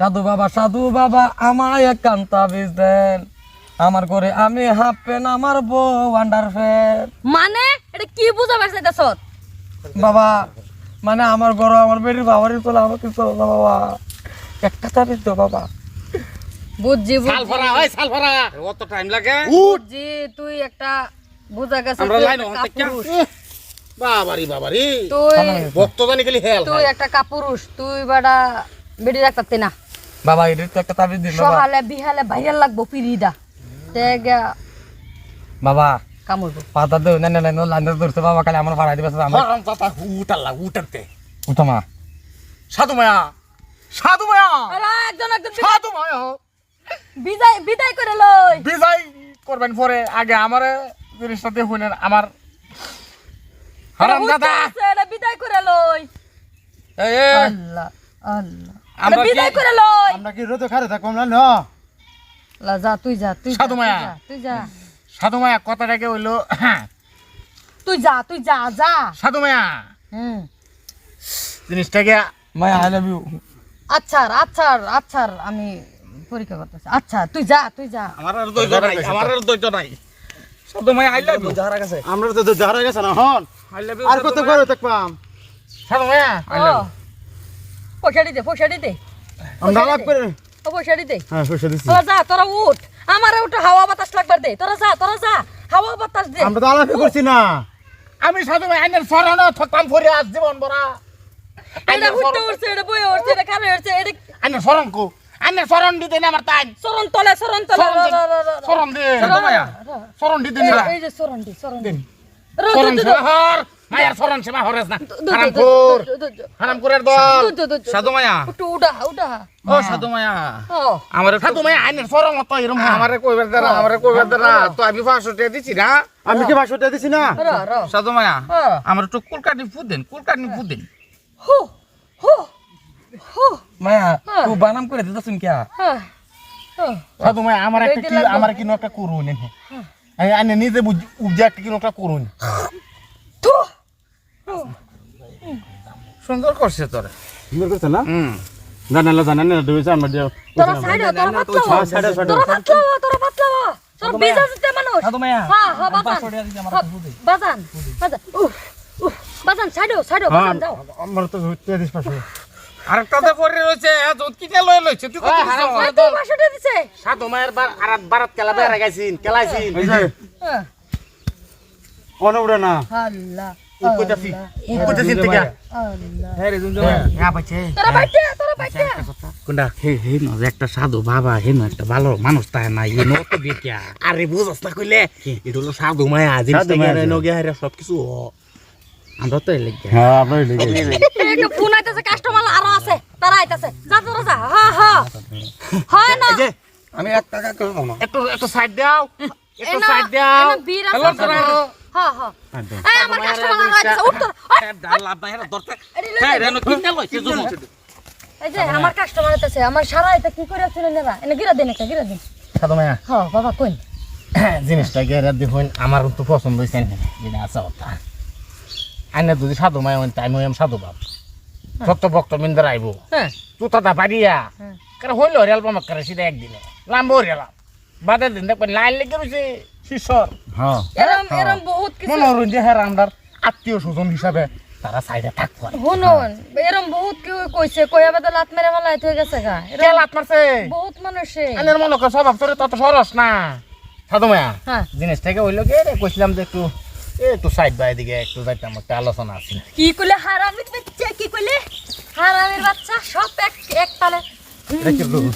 সাধু বাবা সাধু বাবা আমায় এক কান্তা বীজ দেন আমার করে আমি হাফ প্যান্ট আমার বউ আন্ডার প্যান্ট মানে? এটা কি বুঝা পারছে এটা সত? বাবা মানে আমার ঘর আমার বেটির বাবারই তোলা আমার কিছু না বাবা। একটা তাবিজ দাও বাবা। বুঝছি বুঝছি। সালফারা হয় সালফারা। অত টাইম লাগে? বুঝছি তুই একটা বুঝা গেছে আমরা তুই লাইন হতে। বাবারি বাবারি। তুই ভক্ত জানি গেলি হেল তুই একটা কাপুরুষ তুই বেটা বেডি রাখতে না। বাবা এটার তো একটা তাবিজ দিন বাবা। সকালে বিহালে ভাইরাল লাগবো পিরিদা তেগা বাবা কামড়বো। পাতা দেও না না না লাইন ধরতে বাবা খালি আমার ভাড়া দিবে আমার হরম চাচা উঠাল্লা উঠাতে। উঠো মা। সাধু মায়া সাধু মায়া। আরে একজন একজন সাধু মায়া। বিদায় বিদায় করে লই। বিজয় করবেন পরে আগে আমার জিনিসটা দেখুন আমার হারাম দাদা বিদায় করে লই। এই, আল্লাহ আল্লাহ। আমরা কি- বিদায় করে লই। আমরা কি রোদে খারে থাকব না ন? লা যা তুই যা তুই যা, সাধু মায়া। তুই যা। সাধু মায়া কথাটাকে হইল? তুই যা তুই যা যা। সাধু মায়া। হুম। জিনিসটাকে মায়া আই লাভ ইউ আচ্ছা আচ্ছা আচ্ছা আমি পরীক্ষা করতেছি। আচ্ছা তুই যা তুই যা। আমার আর ধৈর্য নাই আমার আর ধৈর্য নাই। সাধু মায়া আই লাভ ইউ যাহারা কাছে। আমরা তো যারা গেছে না হন। আই লাভ আর কত করে থাকবাম? সাধু মায়া আই লাভ ও, আমরা করে ও হ্যাঁ পয়সা দিচ্ছি তোরা যা তোরা উঠ। আমার উঠ হাওয়া বাতাস লাগবার দে। তোরা যা তোরা যা হাওয়া বাতাস দে। আমরা তো আলাপে করছি না। আমি সাধু আইনের সরানো থাকতাম ফরি আজ জীবন এটা উঠতে উঠছে এটা বই উঠছে এটা খারে উঠছে এটা আইনের সরণ কো। আইনের সরণ দিতে না আমার তাই। সরন তলে সরন তলে সরণ। সরণ দে। সরণ দিতে না এই যে দি দি। দিন। সরণ দু, দু, মায়ার সরণ সেবা হরেস না। দু, দু, হারাম দু, কর দু, দু, দু, হারাম করের দল। সাধু মায়া। উঠু উঠা উঠা। ও সাধু মায়া। ও। আমার সাধু মায়া আইনের আমারে কইবার দ্বারা আমারে কইবার দ্বারা তো আমি দিছি না। আমি কি দিছি না? র র। সাধু মায়া আমার একটু কুলকানি ফুদ দেন কুলকানি ফুদ দেন হু হু হু। মায়া হ্যাঁ। বানাম করে দিতে শুন কিয়া? হ্যাঁ। হ্যাঁ। সাধু মায়া আমার একটা কি। আমার কিনো একটা করুন আমি আইনে নিজে বুঝ- উপজে একটা কিনো একটা করুন। সুন্দর করছে তোরে সুন্দর করছে না হুম জানা না জানা না দুইছে আমরা দিও তোরা সাইড তোরা পাতলা। হ্যাঁ, side হ, তোরা পাতলা তোরা পাতলা। তোরা বিজা মানুষ। সাধু মায়া হ্যাঁ, হ্যাঁ, বাজান। হ্যাঁ। বাজান, বাজান। উফ, উফ, বাজান, side হ, হ্যাঁ বাজান, যাও। আমরা তো তেত্রিশ পাঁচশো আরেকটা তো করে রয়েছে কিনে লয়ে লইছে তুই কত হারাম পাঁচশোটা দিছে। সাধু মায়ের বার আরাত বারাত খেলা বেড়া গেছিন খেলাইছিন এই হ্যাঁ। অন না আল্লাহ, উপজাতি আল্লাহ, থেকে? একটা সাধু বাবা একটা ভালো মানুষ তাই না নত বেটিয়া আরে না কইলে এটা হলো সাধু মায়া নগে হারে আমরা তো এলে হ্যাঁ আমরা একটা ফোন আইতাছে, customer আরও আছে, তারা আইতাছে। যা, তোরা যা। হ্যাঁ, হ্যাঁ। হয় না? আমি এক টাকা করে দাও না। একটু একটু সাইড দাও। একটু সাইড দাও। হ্যালো হ্যাঁ, হ্যাঁ। এই, আমার customer আরও আইতাছে, উঠ ডাল লাভ না হেরা দরতে হ্যাঁ দে। কিনতে লইছে জুমো এই যে আমার কাস্টমার আইতাছে আমার সারা এটা কি করে ছিলেন এরা এনে গিরা দেন একটা গিরা দেন সাধু মায়া হ্যাঁ বাবা কই জিনিসটা গেরা দেখুন আমার তো পছন্দ হয়েছে যেটা আছে ওটা আইনে যদি সাধু মায়া তাই সাধু বাপ। সত্য ভক্ত মিন্দার আইব হ্যাঁ। জুতাটা পারিয়া হ্যাঁ। কারণ হইল রেল পামাক করে সিধা একদিনে। লাম্বো রেলাম বাদের দিন দেখবেন লাইন লেগে রয়েছে শিষ্যর হ্যাঁ। এরম এরম বহুত কিছু মনোরঞ্জন যে হ্যাঁ আমরার আত্মীয় স্বজন হিসাবে তারা সাইডে থাকতো। শুনুন এরম বহুত কেউ কইছে কইয়া বাদে লাত মেরে ফেলাই হয়ে গেছে গা। কে লাত মারছে? বহুত মানুষে। আনের মনে কর স্বভাব তোর তত সরস না। সাধু মায়া হ্যাঁ। জিনিস থেকে হইল কে রে কইছিলাম যে একটু এ একটু সাইড বাই দিকে একটু যাইতাম একটা আলোচনা আছে। কি কইলে হারামির বাচ্চা কি কইলে হারামির বাচ্চা সব এক এক তালে রেখে দেবো